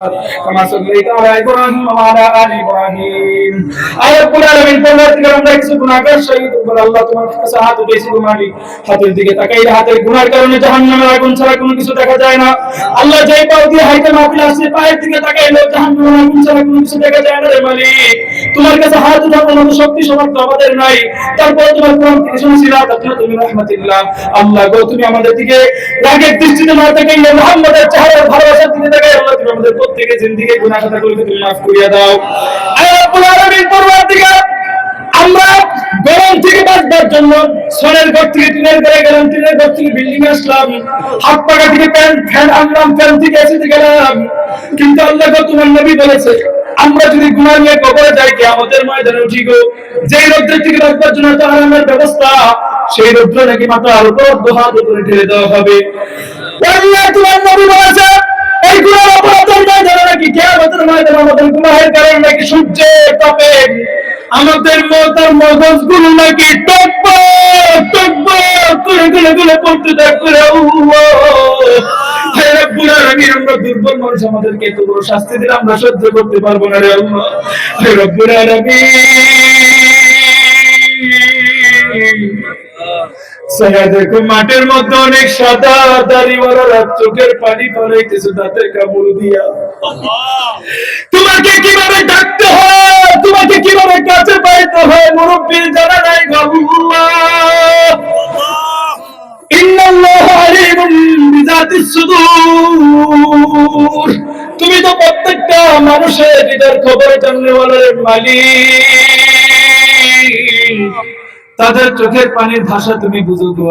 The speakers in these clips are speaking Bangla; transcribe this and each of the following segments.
كما صليت على ابراهيم وعلى ال ابراهيم আয় রব্বুল আলামিন পরবর্তীকালে আমরা কিছু গুনাহগার শহীদ বলে আল্লাহ তোমার কাছে হাত উঠেছি গো মালিক হাতের দিকে তাকাইলে হাতের গুনার কারণে জাহান্নামের আগুন ছাড়া কোনো কিছু দেখা যায় না আল্লাহ যেই পাও দিয়ে হাইতে মাহফিল আসছে পায়ের দিকে তাকাইলে জাহান্নামের আগুন ছাড়া কোনো কিছু দেখা যায় না রে মালিক তোমার কাছে হাত উঠানোর মতো শক্তি সামর্থ্য আমাদের নাই। তারপর তোমার কোরআন থেকে তুমি আল্লাহ গো, তুমি আমাদের দিকে রাগের দৃষ্টিতে না ভালোবাসার দিকে আল্লাহ তুমি আমাদের গুনাহ তুমি মাফ করিয়া দাও। আলামিন পরবর্তীকার আমরা গরম থেকে বাঁচবার জন্য সোনের ঘর থেকে টিনের ঘরে গেলাম, টিনের ঘর থেকে বিল্ডিং আসলাম। হাত পাকা থেকে প্যান ফ্যান আনলাম, ফ্যান থেকে এসিতে গেলাম। কিন্তু আল্লাহ তোমার নবী বলেছে আমরা যদি গুনাহ নিয়ে কবরে যাই কি আমাদের ময়দানে উঠি গো যেই রোদ্রের থেকে বাঁচবার জন্য এত ব্যবস্থা, সেই রোদ্র নাকি মাথার উপর দোহাত উপরে ঢেলে দেওয়া হবে। তোমার নবী বলেছে এই গুনার অপরাধের ময়দানে নাকি কিয়ামতের ময়দানে আমাদের গুনাহের কারণে নাকি সূর্যের তাপে আমাদের মতার মগজগুলো নাকি টপ টপ করে গুলো গুলো পড়তে থাকবে আমরা দুর্বল মানুষ, আমাদেরকে এত বড় শাস্তি দিলে আমরা সহ্য করতে পারব না রে আল্লাহ। মাঠের মধ্যে অনেক সাদা দাড়িওয়ালা চোখের পানি পরে কিছু দাঁতের কামড় দিয়া। তোমাকে কীভাবে ডাকতে হয়? তোমাকে কীভাবে কাছে পাইতে হয়? মুরব্বীর জানা মানুষের হৃদয়ের খবর জানলে মালিক। তাদের চোখের পানির ভাষা তুমি বুঝো গো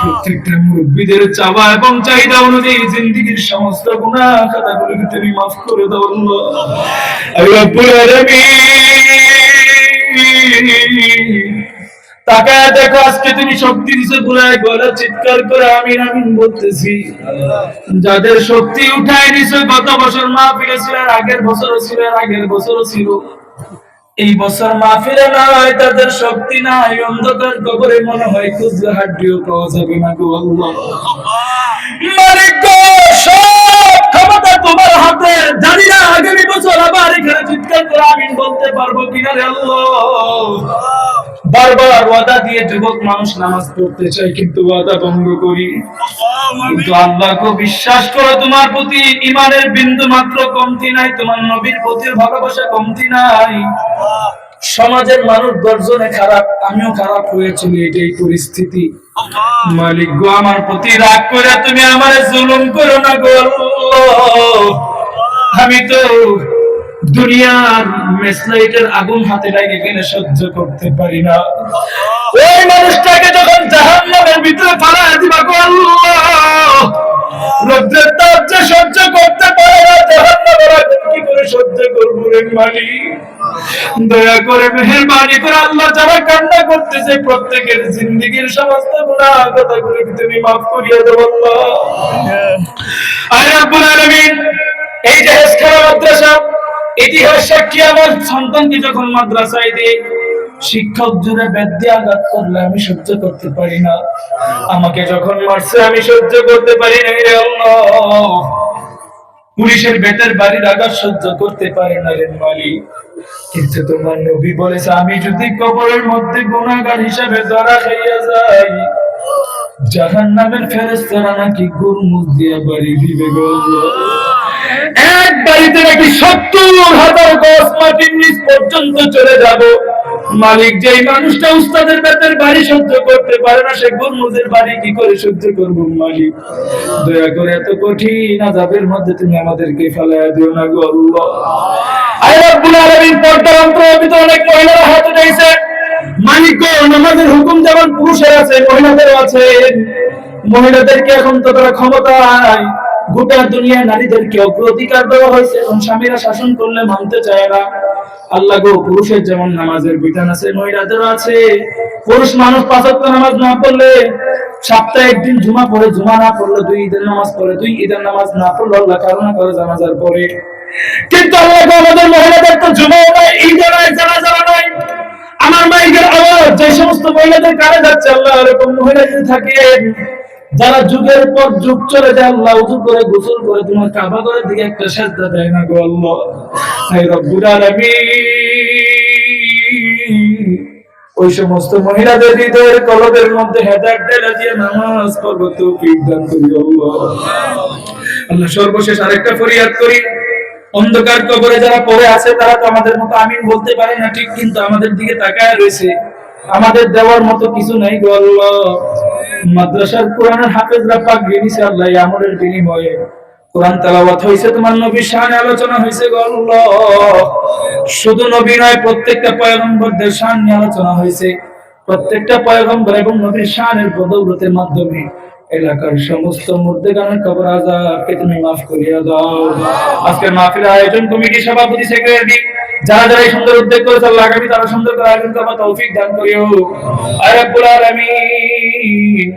প্রত্যেকটা মুরব্বীদের চাওয়া এবং চাহিদা অনুযায়ী জিন্দিগির সমস্ত গুনাহ খাতাগুলোকে তুমি মাফ করে দাও তাকায় দেখো আজকে তুমি শক্তি দিছো গলা চিৎকার করে আমিন বলতেছি। যাদের শক্তি উঠায় দিছো গত বছর মাহফিলে ছিল আগের বছরও ছিল আগের বছরও ছিল। এই বছর মাহফিলে নয় তাদের শক্তি নাই অন্ধকার কবরে মনে হয় খুঁজলে হাড্ডিও পাওয়া যাবে না গো মালিক গো, সব ক্ষমতা তোমার হাতে। জানি না আগামী বছর আবার এখানে চিৎকার করে আমিন বলতে পারব কিনা রে আল্লাহ। বারবার ওয়াদা দিয়ে যুবক মানুষ নামাজ পড়তে চাই কিন্তু ওয়াদা ভঙ্গ করি। কিন্তু আল্লাহকে বিশ্বাস করো, তোমার প্রতি ইমানের বিন্দু মাত্র কমতি নাই, তোমার নবীর প্রতি ভালোবাসা কমতি নাই। সমাজের মানুষ দর্জনে খারাপ, আমিও খারাপ হয়েছিল এটাই পরিস্থিতি। মালিক গো, আমার প্রতি রাগ করে তুমি আমার জুলুম করো না গো। আমি তো দুনিয়ার মেসলাইটের আগুন হাতে লাগে গেলে সহ্য করতে পারি না। ওই মানুষটাকে যখন জাহান্নামের ভিতরে ফালা দিবা আল্লাহ, রোদ্রের তাপ যে সহ্য করতে পারে না, জাহান্নামের আগুন কি করে সহ্য করব রে মালিক? দয়া করে মেহেরবানি করে আল্লাহ যারা কান্না করতেছে, প্রত্যেকের জিন্দিগির সমস্ত গুনাহ কথাগুলো তুমি মাফ করিয়া দেব আল্লাহ। আয় রব্বুল আলামিন এই যে মাদ্রাসা ইতিহাস সাক্ষী আমার সন্তানকে যখন মাদ্রাসায় দিই শিক্ষক জুড়ে বেদ্যে আঘাত করলে আমি সহ্য করতে পারি না। আমাকে যখন মারছে, আমি সহ্য করতে পারি না রে পুলিশের বেতের বাড়ির আঘাত সহ্য করতে পারে না রে মালিক। কিন্তু তোমার নবী বলেছে, আমি যদি কবরের মধ্যে গুণাগার হিসাবে ধরা খাইয়া যাই জাহান নামের ফেরেস্তারা নাকি গুরমুখ দিয়া বাড়ি দিবে গো আল্লাহ। এক বাড়িতে নাকি সত্তর হাজার গছ মাটির নিচ পর্যন্ত চলে যাব। মালিক যেই মানুষটা উস্তাদের বেতের বাড়ি সহ্য করতে পারে না, সে গুরমুজের বাড়ি কি করে সহ্য করব মালিক? দয়া করে এত কঠিন আজাবের মধ্যে তুমি আমাদেরকে ফেলাইয়া দিও না গো আল্লাহ। আয় রব্বুল আলামিন, পর্দার অন্তর্ভুক্ত অনেক মহিলারা হাত উঠাইছে। মালিক গো, নামাজের হুকুম যেমন পুরুষের আছে, মহিলাদেরও আছে। মহিলাদেরকে এখন তো তারা ক্ষমতায়। গোটা দুনিয়া নারীদেরকে অগ্রাধিকার দেওয়া হয়েছে এবং স্বামীরা শাসন করলে মানতে চায় না। আল্লাহ গো, পুরুষের যেমন নামাজের বিধান আছে, মহিলাদেরও আছে। পুরুষ মানুষ পাঁচ নামাজ না পড়লে, সপ্তাহে একদিন জুমা পড়ে, জুমা না পড়লে দুই ঈদের নামাজ পড়ে, দুই ঈদের নামাজ না পড়লে আল্লাহ কারণা করে জানাজার পরে কিন্তু আল্লাহ আমাদের মহিলাদের তো জুমাও নাই, ঈদও নাই জানাজা নাই। আমার মাইকের আওয়াজ, যে সমস্ত মহিলাদের কানে যাচ্ছে, আল্লাহ এরকম মহিলা যদি থাকে। যারা যুগের পর যুগ চলে যায়, আল্লাহ উজু করে, গোসল করে, তোমার কাবা করে দিকে একটা সাজদা দেয় না গো আল্লাহ। হায় রব্বুল আলামিন। ওই সমস্ত মহিলাদের হৃদয়ের কলবের মধ্যে হেদায়েত ঢেলে দিয়ে নামাজ পড়ব, তৌফিক দান করি আল্লাহ। আল্লাহ, সর্বশেষ আরেকটা ফরিয়াদ করি। অন্ধকার কবরে যারা পড়ে আছে, তারা তো আমাদের মতো আমিন বলতে পারে না, ঠিক কিন্তু আমাদের দিকে তাকায় রয়েছে। আমাদের দেওয়ার মতো কিছু নাই গো আল্লাহ। মাদ্রাসার কোরআনের হাফেজরা পাক গেছে আল্লাহ আমলের বিনিময়ে কোরআন তেলাওয়াত হয়েছে তোমার নবীর শানে আলোচনা হয়েছে গো শুধু নবী নয়, প্রত্যেকটা পয়গম্বরদের শান নিয়ে আলোচনা হয়েছে প্রত্যেকটা পয়গম্বর এবং নবীর শানের বদৌলতের মাধ্যমে এলাকার সমস্ত মুর্দেগানের কবর আজাবকে তুমি মাফ করিয়া দাও। আজকের মাহফিলের আয়োজন কমিটি সভাপতি সেক্রেটারি যারা যারা সুন্দর উদ্যোগ করেছে আল্লাহ আগামী তারা সুন্দর করে আয়োজন করবা তৌফিক দান করিও। আয় রাব্বুল আলামিন।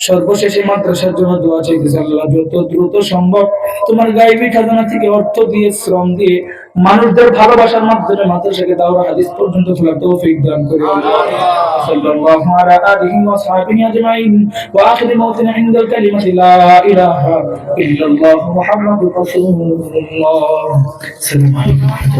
সর্বশেষে মাদ্রাসার জন্য দোয়া চাইতেছে আল্লাহ যত দ্রুত সম্ভব তোমার গাইবি খাজানা থেকে অর্থ দিয়ে শ্রম দিয়ে মানুষদের ভালোবাসার মাধ্যমে মাদ্রাসাকে দাওরা হাদিস পর্যন্ত খোলা তৌফিক দান করে সাল্লাল্লাহু আলা আলিহি ওয়া সাহবিহি আজমাইন। ওয়া আখিরি মাউতিনা ইনদাল কালিমাতি লা ইলাহা ইল্লাল্লাহু মুহাম্মাদুর রাসূলুল্লাহ। সাল্লাল্লাহু আলাইহি